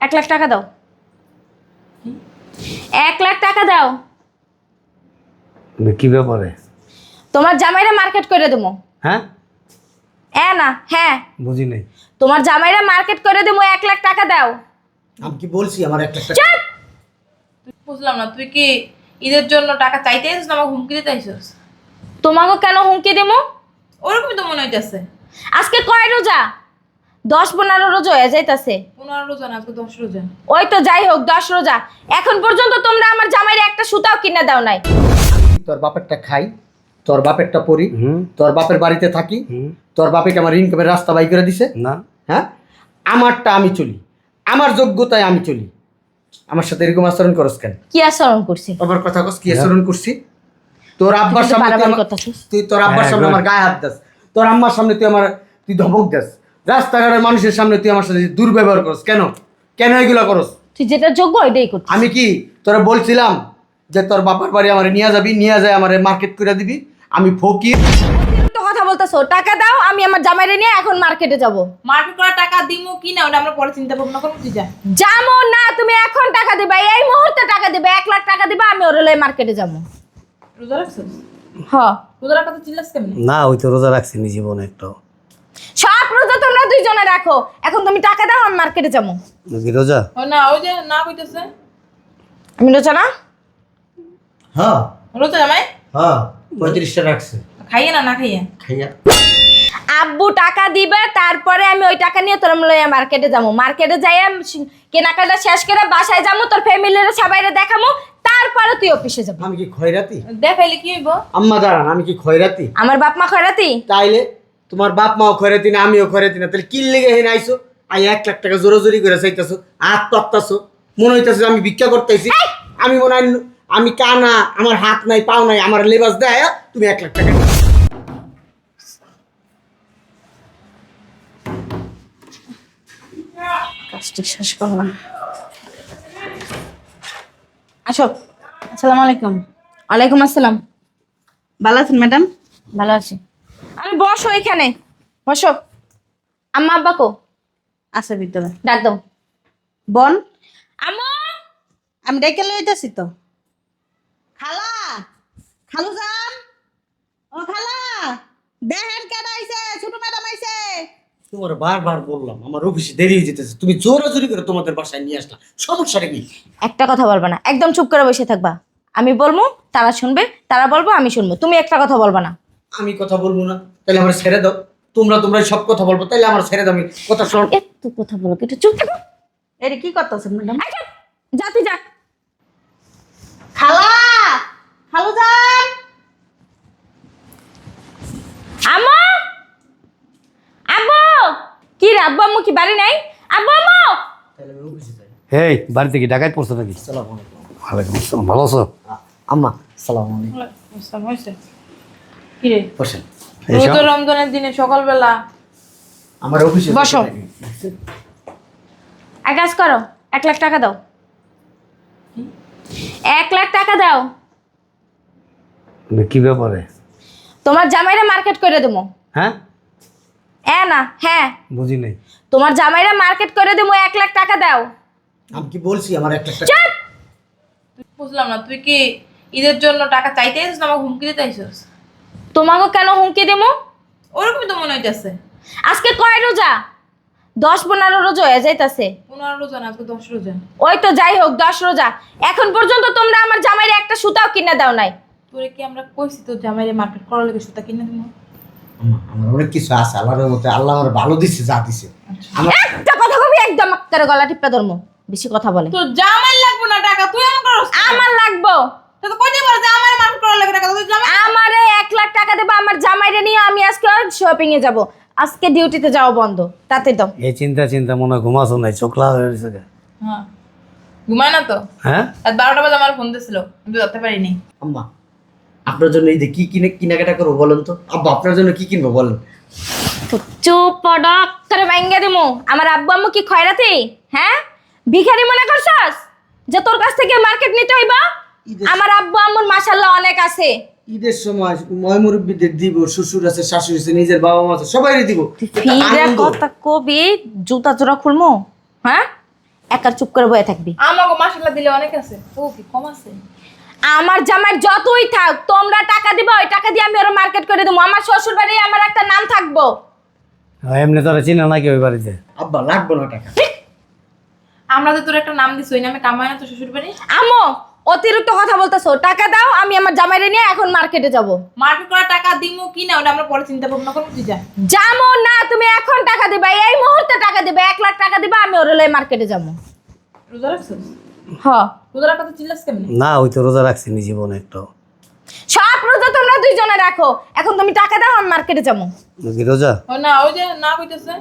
এক লাখ টাকা দাও। এক লাখ টাকা দাও। কি ব্যাপারে? তোমার জামাইরা মার্কেট করে দেবো। হ্যাঁ? এ না হ্যাঁ। বুঝি নাই। তোমার জামাইরা মার্কেট করে দেবো এক লাখ টাকা দাও। আমি কি বলছি আমার একটা চুপ! বুঝলাম না তুই কি ঈদের জন্য টাকা চাইতে আইছিস না আমাকে হুমকি দিতে আইছিস? তোমাকে কেন হুমকি দেবো? ওরকমই তো মনে হইতেছে। আজকে কয় রোজা? দশ পনেরো রোজা হয়ে যাইতাছে। পনেরো রোজা না দশ রোজা। ওই তো যাই হোক দশ রোজা। এখন পর্যন্ত তোমরা আমার জামাইরে একটা সুতাও কিনে দাও নাই। তোর বাপেরটা খাই তোর বাপেরটা পড়ি হুম। তোর বাপের বাড়িতে থাকি হুম। তোর বাপেকে আমার ইনকামের রাস্তা বাই করে দিছে? না। হ্যাঁ? আমারটা আমি চলি। আমার যোগ্যতায় আমি চলি। আমার সাথে এরকম আচরণ করস কেন? কি আচরণ করছি? আবার কথা কস কি আচরণ করছি? তোর আব্বার সামনে আমার-। তুই তোর আব্বার হ্যাঁ, সামনে আমার গায়ে হাত দাস। তোর আম্মার সামনে তুই আমার তুই ধমক দাস। রাস্তাঘাটের মানুষের সামনে তুই আমার সাথে দুর্ব্যবহার করস। কেন? কেন এগুলো করস? তুই যেটা যোগ্য ওইটাই করছিস আমি কি তোরা বলছিলাম যে তোর বাপার বাড়ি আমার নিয়ে যাবি নিয়ে যায় আমার মার্কেট করে দিবি? আমি ফকির। তো কথা বলতেছো টাকা দাও আমি আমার জামাইরে নিয়ে এখন মার্কেটে যাব। মার্কেট করা টাকা দিমু কি না ওটা আমরা পরে চিন্তা ভাবনা করব তুই যা। যাব না তুমি এখন টাকা দিবা এই মুহূর্তে টাকা দিবে এক লাখ টাকা দিবা আমি ওর লয়ে মার্কেটে যাব। রোজা রাখছিস? হ। রোজা রাখা তো চিল্লাস কেমনি? না ওই তো রোজা রাখছি নি জীবনে একটা সব রোজা তোমরা দুইজনে রাখো। এখন তুমি টাকা দাও আমি মার্কেটে যাব। কি রোজা? ও না ওই যে না কইতেছে আমি রোজা না? হ্যাঁ। রোজা জামাই? হ্যাঁ পঁয়ত্রিশটা রাখছে। খাইয়ে না না খাইয়ে? খাইয়া। আব্বু টাকা দিবে তারপরে আমি ওই টাকা নিয়ে তোর লইয়া মার্কেটে যাব। মার্কেটে যাই কেনাকাটা শেষ করে বাসায় যাব তোর ফ্যামিলির সবাইরে দেখামো তারপরে তুই অফিসে যাব। আমি কি খয়রাতি? দেখাইলে কি হইব? আম্মা দাঁড়ান আমি কি খয়রাতি? আমার বাপ মা খরাতি তাইলে তোমার বাপ মাও খয়রাতি না আমিও খয়রাতি না। তাহলে কি লেগে হেন আইসো আই এক লাখ টাকা জোরে জোরি করে চাইতেছো হাত পাত্তাছো। মনে হইতেছে আমি ভিক্ষা করতেছি। আমি মনে হয় আমি কানা আমার হাত নাই পাও নাই আমার লেবাস দেয় তুমি এক লাখ টাকা। কাজটি শেষ করলাম আসো। আসসালামু আলাইকুম। ওয়ালাইকুম আসসালাম। ভালো আছেন ম্যাডাম? ভালো আছি। আমি বসো এখানে। বসো। আম্মা আব্বা কো? আছে ভিতরে ডাক দাও। বন? আম্মু! আমি ডেকে লইতেছি তো। খালা খালু যান ও খালা দেখেন কেন আইছে ছোট ম্যাডাম আইছে। তোমার বারবার বললাম আমার অফিসে দেরি হয়ে যেতেছে। তুমি জোরাজোরি করে তোমাদের বাসায় নিয়ে আসলা। সমস্যাটা কি? একটা কথা বলবা না একদম চুপ করে বসে থাকবা। আমি বলব তারা শুনবে তারা বলব আমি শুনব। তুমি একটা কথা বলবা না। আমি কথা বলব না তাহলে আমার ছেড়ে দাও। তোমরা তোমরা সব কথা বলব তাহলে আমার ছেড়ে দাও আমি কথা শোন। একটু কথা বলো কি একটু চুপ থাকো। এটা কি করতেছেন ম্যাডাম? আই চুপ। যা তুই যা। খালা খালু যান। আম্মু আব্বু কি রে আব্বু আম্মু কি বাড়ি নাই? আব্বু আম্মু। এই বাড়িতে কি ডাকাত পড়ছো নাকি? ওয়ালাইকুম আসসালাম ভালো আছো? আম্মা সালাম আলাইকুম। কি রে? বসেন। রোজা রমজানের দিনে সকালবেলা আমার অফিসে বসো। এক কাজ করো এক লাখ টাকা দাও। এক লাখ টাকা দাও। কি ব্যাপারে? তোমার জামাইরা মার্কেট করে দেবো। হ্যাঁ? এ না হ্যাঁ। বুঝি নাই। তোমার জামাইরা মার্কেট করে দেবো এক লাখ টাকা দাও। আমি কি বলছি আমার এক লাখ টাকা বুঝলাম না তুই কি ঈদের জন্য টাকা চাইতে না আমাকে হুমকি দিতে তোমাকে কেন হুমকি দেবো? ওরকমই তো মনে হইতেছে। আজকে কয় রোজা? দশ পনেরো রোজা হয়ে যাইতাছে। পনেরো রোজা না আজকে দশ রোজা। ওই তো যাই হোক দশ রোজা। এখন পর্যন্ত তোমরা আমার জামাইরে একটা সুতাও কিনে দাও নাই। তোরে কি আমরা কইছি তোর জামাইরে মার্কেট করার লেগে সুতা কিনে দিব? আমার অনেক কিছু আছে আল্লাহর মতে আল্লাহ আমার ভালো দিচ্ছে যা দিছে। একটা কথা কবি একদম গলা টিপা ধর্ম। বেশি কথা বলে। তোর জামাই লাগবে না টাকা? তুই আমার লাগবো। তো তো কইতে পারে যে আমার মার্কেট করার লেগে টাকা তোর জামাই আমারে এক লাখ টাকা দেবো আমার জামাইরে নিয়ে আমি আজকে শপিং এ যাব। আজকে ডিউটিতে যাওয়া বন্ধ। তাতে দাও। এই চিন্তা চিন্তা মনে হয় ঘুমাছো নাই চোখলা হয়ে গেছে হ্যাঁ। ঘুমায় না তো? হ্যাঁ? আর বারোটা বাজে আমার ফোন দিছিল আমি তো ধরতে পারিনি। আম্মা আপনার জন্য এই যে কি কিনে কেনাকাটা করব বলেন তো? আব্বা আপনার জন্য কি কিনবো বলেন? তো চুপ পডক করে ভাঙ্গা দিমু। আমার আব্বু আম্মু কি খয়রাতি? হ্যাঁ? ভিখারি মনে করছস? যে তোর কাছ থেকে মার্কেট নিতে হইবা? আমার আব্বু আম্মুর মাশাল্লাহ অনেক আছে। ঈদের সময় ময় মুরব্বীদের দিব শ্বশুর আছে শাশুড়ি আছে নিজের বাবা মা আছে সবাই দিব। কথা কবি জুতা জোড়া খুলমু? হ্যাঁ? একা চুপ করে বয়ে থাকবি। আমাকে মাসাল্লাহ দিলে অনেক আছে। ও কি কম আছে? আমার জামাই যতই থাক তোমরা টাকা দিবে ওই টাকা দিয়ে আমি ওরা মার্কেট করে দেবো আমার শ্বশুর বাড়ি আমার একটা নাম থাকব। এমনি তোরা চিনা নাকি ওই বাড়িতে? আব্বা লাগবে না টাকা। আমরা তো তোর একটা নাম দিছি ওই নামে কামাই না তো শ্বশুর বাড়ি আমো অতিরিক্ত কথা বলতেছো। টাকা দাও আমি আমার জামাইরে নিয়ে এখন মার্কেটে যাব। মার্কেট করা টাকা দিমু কি না ওটা আমরা পরে চিন্তা ভাবনা করব তুই যা। যাব না তুমি এখন টাকা দিবা এই মুহূর্তে টাকা দিবা এক লাখ টাকা দিবা আমি ওর লয়ে মার্কেটে যাব। রোজা রাখছিস? হ। রোজা রাখা তো চিল্লাস কেমনি? না ওই তো রোজা রাখছি নি জীবনে একটু। সব রোজা তোমরা দুইজনে রাখো। এখন তুমি টাকা দাও আমি মার্কেটে যাব। কি রোজা? ও না ওই যে না কইতেছে।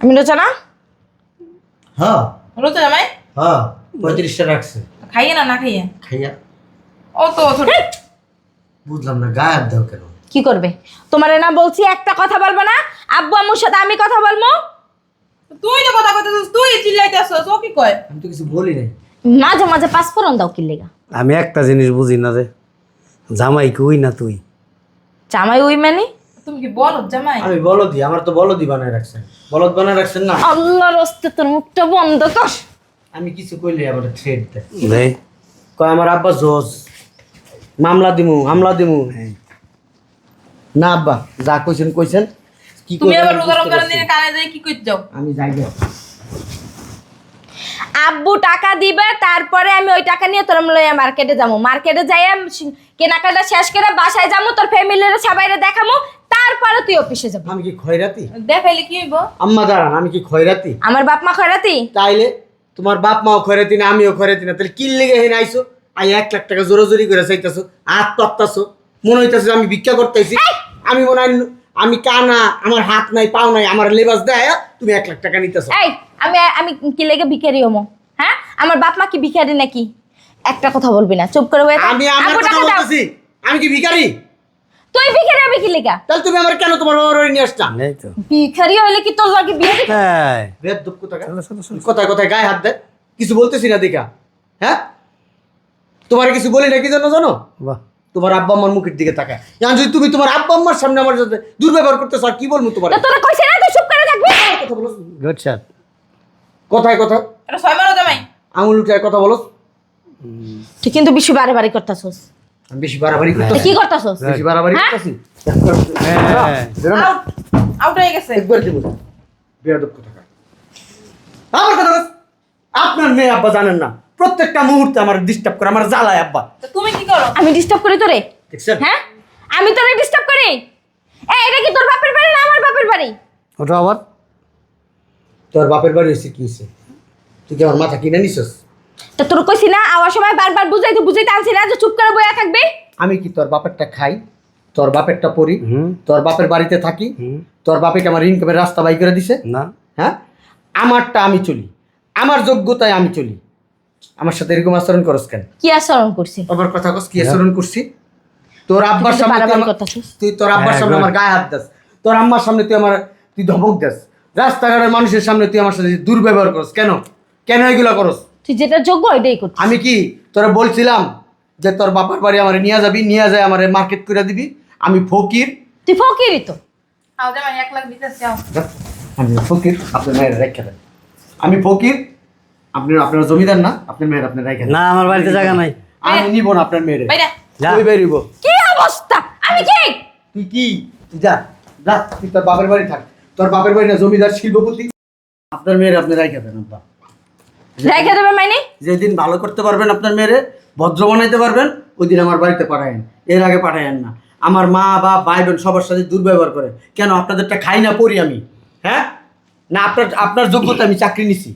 আমি রোজা না? হ্যাঁ। রোজা জামাই? হ্যাঁ। পঁয়ত্রিশটা রাখছে। খাইয়ে না না খাইয়ে? খাইয়া। ও তো বুঝলাম না গায়েব দাও কেন? কি করবে? তোমার না বলছি একটা কথা বলব না? আব্বু আম্মুর সাথে আমি কথা বলব? তুই তো কথা কইতেছিস তুই চিল্লাইতেছস ও কি কয়? আমি তো কিছু বলি নাই। মাঝে মাঝে পাসপোরন দাও কি লেগা? আমি একটা জিনিস বুঝি না রে জামাই কই না তুই? জামাই ওই মানে? তুমি কি বলো জামাই? আমি বলদি আমার তো বলো দি বানায় রাখছেন। বলদ বানায় রাখছেন না? আল্লাহর রস্তে তোর মুখটা বন্ধ কর। আমি কিছু কইলে আমার থ্রেড দেয়। দেই কয় আমার আব্বা জজ। মামলা দিমু হামলা দিমু। না আব্বা যা কইছেন কইছেন। কি তুমি আবার রোজা রমজানের দিনে কানে যাই কি কইতে যাও? আমি যাই গে। আব্বু টাকা দিবে তারপরে আমি ওই টাকা নিয়ে তোর লইয়া মার্কেটে যাব মার্কেটে যাই কেনাকাটা শেষ করে বাসায় যাব তোর ফ্যামিলির সবাইরে দেখামো। তারপরে তুই অফিসে যাব। আমি কি খয়রাতি? দেখাইলে কি হইব? আম্মা দাঁড়ান আমি কি খয়রাতি? আমার বাপ মা খয়রাতি? তাইলে তোমার বাপ মাও খয়রাতি না আমিও খয়রাতি না তাহলে কিল লেগে হেন আইছো? আই এক লাখ টাকা জোরাজোরি করে চাইতেছো হাত তত্তাছো মনে হইতেছে আমি ভিক্ষা করতেছি। আমি মনে হয় আমি কানা আমার হাত নাই পাও নাই আমার লেবাস দেয় তুমি এক লাখ টাকা নিতেছো। এই আমি আমি কি লেগে ভিখারি হমো? হ্যাঁ? আমার বাপ মা কি ভিখারি নাকি? একটা কথা বলবি না চুপ করে আমি আমার কথা বলতেছি। আমি কি ভিখারি? তুই ভিখারি হবে কি লেগা? তাহলে তুমি আমার কেন তোমার বাবার বাড়ি নিয়ে আসতা? এই তো। ভিখারি হইলে কি তোর লাগে বিয়ে দিতে- হ্যাঁ। বেদ দুঃখ টাকা চলো, চলো, চলো। কোথায় কোথায় গায়ে হাত দে। কিছু বলতেছি না দেখা হ্যাঁ? তোমার কিছু বলি না কি জন্য জানো? বাহ। তোমার আব্বা আম্মার মুখের দিকে তাকায়। এখন যদি তুমি তোমার আব্বা আম্মার সামনে আমার সাথে দুর্ব্যবহার করতে আর কি বলব তোমার? তোরা কইছে না তুই চুপ করে থাকবি? কথা বলো। গুড শট কথায় কথা এটা ছয় মারো জামাই। আঙুল উঠায় কথা বলো। তুই কিন্তু বেশি বারে বারে করতাছস। বেশি বাড়াবাড়ি তুই করতেছি। কি করতাছস? বেশি বাড়াবাড়ি হ্যাঁ? করতেছি। হ্যাঁ। আউট হয়ে গেছে। একবার দিব বেয়াদব টাকা আমার কথা আপনার মেয়ে আব্বা জানেন না। প্রত্যেকটা মুহূর্তে আমার ডিস্টার্ব করে আমার জ্বালায় আব্বা। তুমি কি করো? আমি ডিস্টার্ব করি তোরে? দেখছেন হ্যাঁ? আমি তোরে ডিস্টার্ব করি? এই এটা কি তোর বাপের বাড়ি না আমার বাপের বাড়ি? ওটা আবার? তোর বাপের বাড়ি হয়েছে কি হয়েছে? তুই কি আমার মাথা কিনে নিছিস? তো তোর কইছি না আওয়ার সময় বারবার বুঝাইতে বুঝাইতে আনছি না যে চুপ করে বইয়া থাকবি? আমি কি তোর বাপেরটা খাই? তোর বাপেরটা পড়ি? তোর বাপের বাড়িতে থাকি? তোর বাপেকে আমার ইনকামের রাস্তা বাই করে দিছে? না। হ্যাঁ? আমারটা আমি চলি। আমার যোগ্যতায় আমি চলি। আমার সাথে এরকম আচরণ করস কেন? কি আচরণ করছি? আবার কথা কস কি আচরণ করছি? তোর আব্বার সামনে। তুই তোর আব্বার হ্যাঁ, সামনে আমার গায়ে হাত দাস। তোর আম্মার সামনে তুই আমার তুই ধমক দাস। রাস্তাঘাটের মানুষের সামনে তুই আমার সাথে দুর্ব্যবহার করস। কেন? কেন এগুলো করস? তুই যেটা যোগ্য ওইটাই করছিস আমি কি তোরা বলছিলাম যে তোর বাবার বাড়ি আমার নিয়ে যাবি নিয়ে যায় আমার মার্কেট করে দিবি? আমি ফকির। তুই ফকিরই তো। আও জামাই এক লাখ আমি ফকির আপনার মেয়ের রেখে দেন। আমি ফকির আপনি আপনার জমিদার না? আপনার মেয়ের আপনার রেখে দেন। না আমার বাড়িতে জায়গা নাই। আমি নিব না আপনার মেয়ের। বাইরা। তুই বেরিব কি অবস্থা? আমি কি? তুই কি? তুই যা যা তুই তোর বাপের বাড়ি থাক। তোর বাপের বাড়ি না জমিদার শিল্পপতি। আপনার মেয়ের আপনি রেখে দেন আব্বা। রেখে দেবে মাইনে? যেদিন ভালো করতে পারবেন আপনার মেয়েরে ভদ্র বানাইতে পারবেন ওই দিন আমার বাড়িতে পাঠায়েন। এর আগে পাঠায়েন না। আমার মা বা ভাই বোন সবার সাথে দুর্ব্যবহার করে। কেন? আপনাদেরটা খাই না পড়ি আমি। হ্যাঁ? না আপনার আপনার যোগ্যতা আমি চাকরি নিছি।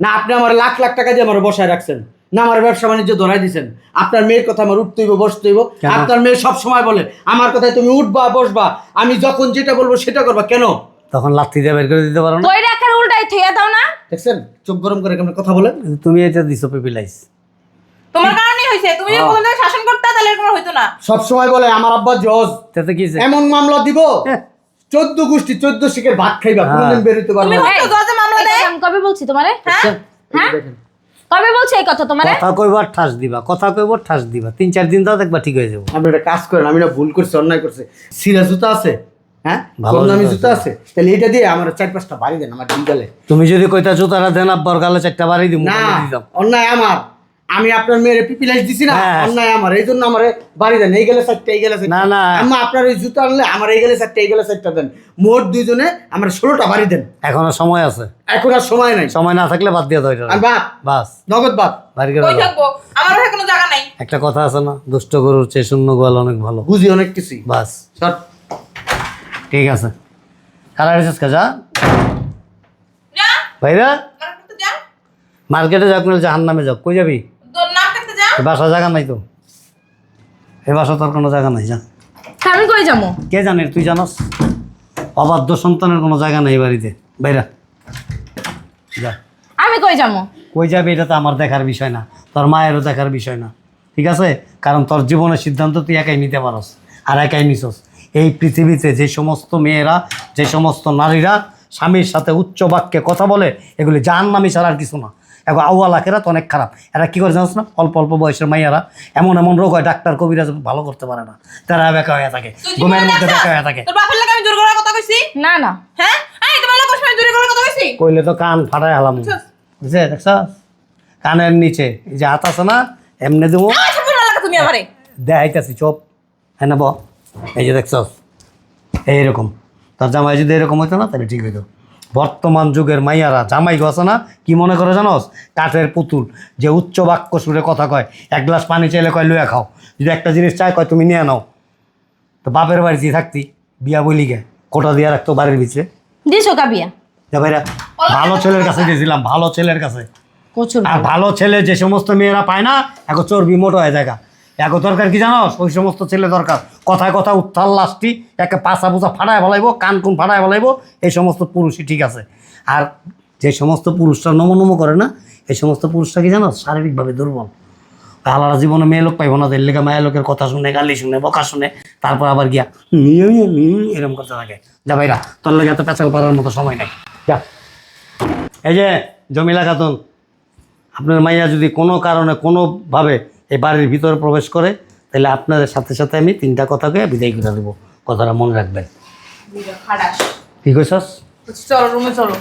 না আপনি আমার লাখ লাখ টাকা দিয়ে আমার বসায় রাখছেন। না আমার ব্যবসা বাণিজ্য ধরাই দিছেন। আপনার মেয়ের কথা আমার উঠতে হইব বসতে হইব। আপনার মেয়ে সব সময় বলে আমার কথায় তুমি উঠবা বসবা। আমি যখন যেটা বলব সেটা করবা। কেন? তখন লাথি দিয়ে বের করে দিতে পারো না। উল্টাই থইয়া দাও না। দেখছেন? চোখ গরম করে কেমন কথা বলেন? তুমি এটা দিছো পেপিলাইস তোমার কারণেই হয়েছে তুমি যদি হ্যাঁ। প্রথম থেকে শাসন করতে তাহলে এরকম হইতো না। সব সময় বলে আমার আব্বা জজ। তাতে কি হইছে? এমন মামলা দিব হ্যাঁ। চোদ্দ গোষ্ঠী চোদ্দ শিখের ভাত খাইবা হ্যাঁ। কোনোদিন বেরোতে পারবে তুমি মামলা দেয়। আমি কবে বলছি তোমারে? হ্যাঁ? কবে বলছি এই কথা তোমারে? কথা কইবার ঠাস দিবা কথা কইবার ঠাস দিবা। তিন চার দিন দাও দেখবা ঠিক হয়ে যাব। আপনি একটা কাজ করেন আমি না ভুল করছি অন্যায় করছি। সিরা জুতা আছে। হ্যাঁ? ভালো কম দামি জুতো জুতো আছে। তাহলে এটা দিয়ে আমার চার পাঁচটা বাড়ি দেন আমার ডিঙ্গালে তুমি যদি কইতা জুতারা দেন আব্বার গালে চারটা বাড়ি দিব না অন্যায় আমার। আমি আপনার মেয়ের পিপিলাইজ দিছি না হ্যাঁ। অন্যায় আমার। এই জন্য আমার বাড়ি দেন। এই গেলে চারটা এই গেলে না, না। আম্মা আপনার ওই জুতো আনলে আমার এই গেলে চারটা এই গেলে চারটা দেন। মোট দুইজনে আমার ষোলোটা বাড়ি দেন। এখনও সময় আছে। এখন আর সময় নাই। সময় না থাকলে বাদ দিয়ে দাও এটা। আর বাস। নগদ বাপ বাড়ি করে কই দাও। থাকব? আমার কোনো জায়গা নাই। একটা কথা আছে না দুষ্ট গরুর চেয়ে শূন্য গোয়াল অনেক ভালো। বুঝি অনেক কিছুই। বাস। শর্ট ঠিক আছে। কারা রেসেস যা? যা ভাইরা? মার্কেট করতে যা। মার্কেটে যাক না জাহান নামে যাক কই যাবি? বাসা জায়গা নাই তো। এ বাসা তোর কোনো জায়গা নাই যা। আমি কই যাব? কে জানে তুই জানাস? অবাধ্য সন্তানের কোনো জায়গা নাই বাড়িতে। বাইরা যা। আমি কই যাব? কই যাবে এটা তো আমার দেখার বিষয় না। তোর মায়েরও দেখার বিষয় না। ঠিক আছে? কারণ তোর জীবনের সিদ্ধান্ত তুই একাই নিতে পারস আর একাই নিছস। এই পৃথিবীতে যে সমস্ত মেয়েরা যে সমস্ত নারীরা স্বামীর সাথে উচ্চ বাক্যে কথা বলে এগুলি জাহান নামি ছাড়া আর কিছু না। এখন আউয়া লাখেরা তো অনেক খারাপ। এরা কি করে জানোস না? অল্প অল্প বয়সের মাইয়ারা এমন এমন রোগ হয় ডাক্তার কবিরাজ ভালো করতে পারে না। তারা বেকা হয়ে থাকে ঘুমের মধ্যে? বেকা হয়ে থাকে। তোর বাপের লাগে আমি জোর করার কথা কইছি? না না। হ্যাঁ? কইলে তো কান ফাটায় হালাম। বুঝছস? বুঝছে? দেখছ? কানের নিচে। এই যে হাত আছে না এমনি দেবো। দেখাইতেছি চোপ। হ্যাঁ না ব। এই যে দেখছ? এইরকম। তার জামাই যদি এরকম হইতো না তাহলে ঠিক হইতো। বর্তমান যুগের মাইয়ারা জামাই গো আছে না? কি মনে করে জানোস? কাঠের পুতুল যে উচ্চ বাক্য সুরে কথা কয় এক গ্লাস পানি চাইলে কয় লুয়া খাও। যদি একটা জিনিস চায় কয় তুমি নিয়ে নাও। তো বাপের বাড়িতে থাকতি বিয়া বলি গে কোটা দিয়া রাখতো বাড়ির ভিতরে। দিছো কাবিয়া যা ভাইরা ভালো ছেলের কাছে গেছিলাম ভালো ছেলের কাছে। আর ভালো। ছেলে যে সমস্ত মেয়েরা পায় না এখন চর্বি মোটো হয়ে জায়গা এখন দরকার কি জানো ওই সমস্ত ছেলে দরকার। কথায় কথা উত্থাল লাস্টি একে পাশা পুষা ফাটায় ফেলাইবো, কান কুন ফাটায় ফেলাইবো, এই সমস্ত পুরুষই ঠিক আছে। আর যে সমস্ত পুরুষরা নমো নমো করে না, এই সমস্ত পুরুষরা কি জানো শারীরিকভাবে দুর্বল। আলাদা জীবনে মেয়ে লোক পাইবো না এর লেগে মায়ের লোকের কথা শুনে, গালি শুনে, বকা শুনে, তারপর আবার গিয়া নিয়ে এরকম করতে থাকে। যা ভাইরা, তোর লেগে এত পেঁচাল পারার মতো সময় নাই। যা। এই যে জমিলা খাতুন, আপনার মাইয়া যদি কোনো কারণে, কোনোভাবে এই বাড়ির ভিতরে প্রবেশ করে তাহলে আপনাদের সাথে সাথে আমি তিনটা কথাকে বিদায় করে দেবো। কথাটা মনে রাখবেন। কি কইছস? চলো রুমে চলো।